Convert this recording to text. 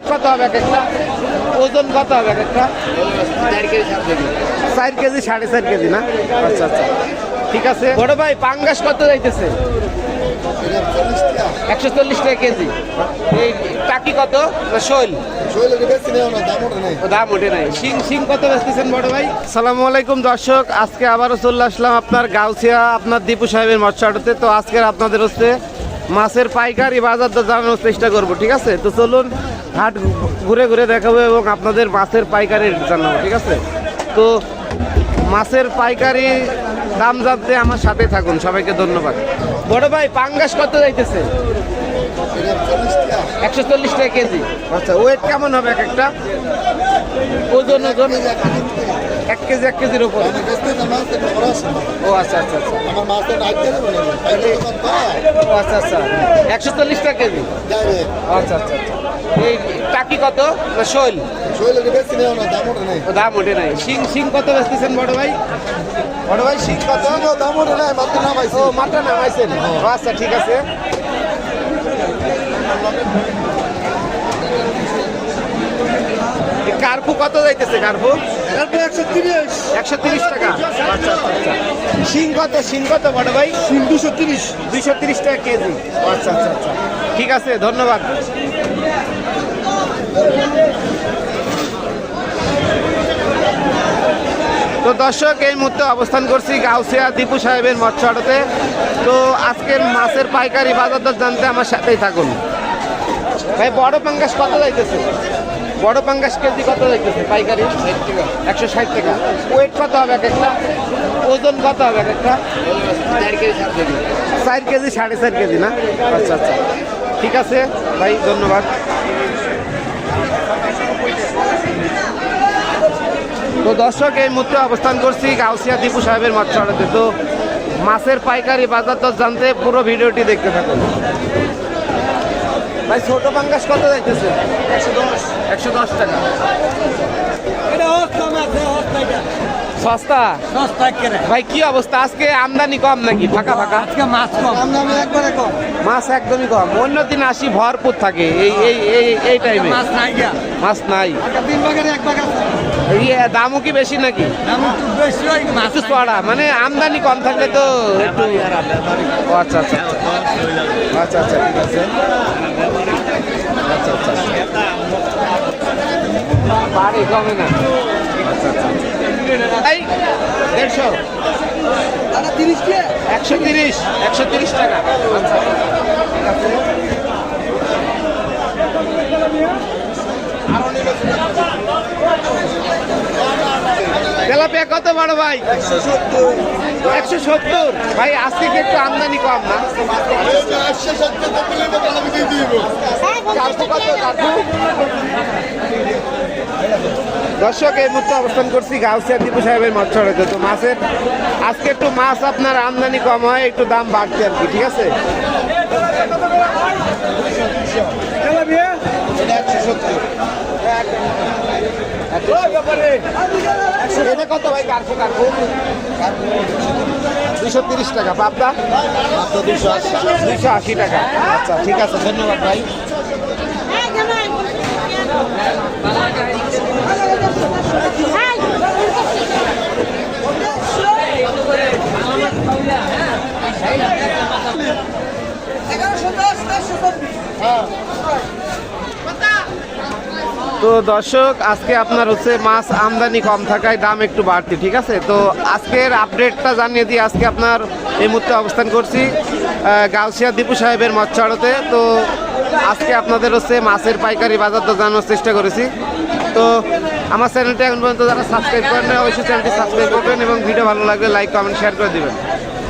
কত হবে এক একটা? ওজন কত হবে এক একটা? চার কেজি সাড়ে চার কেজি না? আচ্ছা আচ্ছা। ঠিক আছে। বড় ভাই পাঙ্গাস কত যাইতেছে? একশো চল্লিশ টাকা কেজি। এই টাকি কত? শৈল? দাম ওঠে নাই। শিং শিং কত বেচতেছেন বড় ভাই? সালামু আলাইকুম দর্শক আজকে আবারও চলে আসলাম আপনার গাউছিয়া আপনার দীপু সাহেবের মৎস্যাডতে তো আজকের আপনাদের হচ্ছে মাছের পাইকারি বাজার দর জানানোর চেষ্টা করব ঠিক আছে? তো চলুন হাট ঘুরে ঘুরে দেখাবো এবং আপনাদের মাছের পাইকারি জানাব, ঠিক আছে? তো মাছের পাইকারি দাম জানতে আমার সাথে থাকুন, সবাইকে ধন্যবাদ। বড় ভাই, পাঙ্গাস কত যাইতেছে? একশো চল্লিশ টাকা কেজি। আচ্ছা ওয়েট কেমন হবে এক একটা? ওজন ওজন? এক কেজি এক কেজির উপর। ও আচ্ছা আচ্ছা আচ্ছা। ও আচ্ছা আচ্ছা। একশো চল্লিশ টাকা কেজি আচ্ছা আচ্ছা আচ্ছা। এই টাকি কত? না শৈল? ও দাম ওঠে নাই। শিং শিং কত বেচতেছেন বড় ভাই? বড় ভাই শিং কত? ও মাত্রা নামাইছেন। ও আচ্ছা ঠিক আছে। কার্পু কত যাইতেছে কার্পু একশো তিরিশ। টাকা আচ্ছা আচ্ছা আচ্ছা শিং কত শিং কত বড় ভাই? দুশো তিরিশ। দুইশো তিরিশ টাকা কেজি। আচ্ছা আচ্ছা আচ্ছা। ঠিক আছে ধন্যবাদ। তো দর্শক এই মুহূর্তে অবস্থান করছি গাউসিয়া দীপু সাহেবের মৎস্য আড়তে। তো আজকের মাছের পাইকারি বাজার দর জানতে আমার সাথেই থাকুন। ভাই বড় পাঙ্গাস কত যাইতেছে? বড় পাঙ্গাস কেজি কত যাইতেছে পাইকারি? একশো ষাট টাকা। ওয়েট কত হবে এক একটা? ওজন কত হবে এক একটা? চার কেজি, সাড়ে চার কেজি না? আচ্ছা আচ্ছা। ঠিক আছে, ভাই, ধন্যবাদ। তো দর্শক, এই মুহূর্তে অবস্থান করছি গাউসিয়া দীপু সাহেবের আড়তে তো মাছের পাইকারি বাজার দর জানতে পুরো ভিডিওটি দেখতে থাকুন। ভাই ছোট পাঙ্গাস কত যাইতেছে? একশো দশ। একশো দশ টাকা। সস্তা? ভাই কি অবস্থা? আজকে আমদানি কম নাকি? ফাঁকা ফাঁকা? মাছ একদমই কম। অন্য দিন আসি ভরপুর থাকে। এই এই এই এই টাইমে মাছ নাই ইয়ে দামও কি বেশি নাকি? একটু চড়া মানে আমদানি কম থাকলে তো একটু আচ্ছা আচ্ছা। আচ্ছা আচ্ছা আচ্ছা ঠিক আছে। আচ্ছা আচ্ছা বাড়ি কমে না আচ্ছা আচ্ছা এই দেড়শো একশো তিরিশ। একশো তিরিশ টাকা। আচ্ছা ঠিক আছে তেলাপিয়া কত বড় ভাই? একশো সত্তর। ভাই আজকে একটু আমদানি কম না কার্পু কত কার্পু দর্শক এই মুহূর্তে অবস্থান করছি গাউসিয়া দীপু সাহেবের মৎস্যড়াতে তো মাছের আজকে একটু মাছ আপনার আমদানি কম হয় একটু দাম বাড়ছে আর কি ঠিক আছে? এটা কত ভাই? কার্পু কার্পু দুশো তিরিশ টাকা পাবদা? দুশো আশি টাকা। আচ্ছা ঠিক আছে ধন্যবাদ ভাই। তো দর্শক, আজকে আপনার হচ্ছে মাছ আমদানি কম থাকায় দাম একটু বাড়তি, ঠিক আছে? তো আজকের আপডেটটা জানিয়ে দিই আজকে আপনার এই মুহূর্তে অবস্থান করছি গাউসিয়া দীপু সাহেবের মৎস্যাড়তে। তো আজকে আপনাদের হচ্ছে মাছের পাইকারি বাজার দর জানানোর চেষ্টা করেছি। তো আমার চ্যানেলটা এখন পর্যন্ত যারা সাবস্ক্রাইব করেন অবশ্যই চ্যানেলটি সাবস্ক্রাইব করবেন এবং ভিডিও ভালো লাগলে লাইক কমেন্ট শেয়ার করে দিবেন।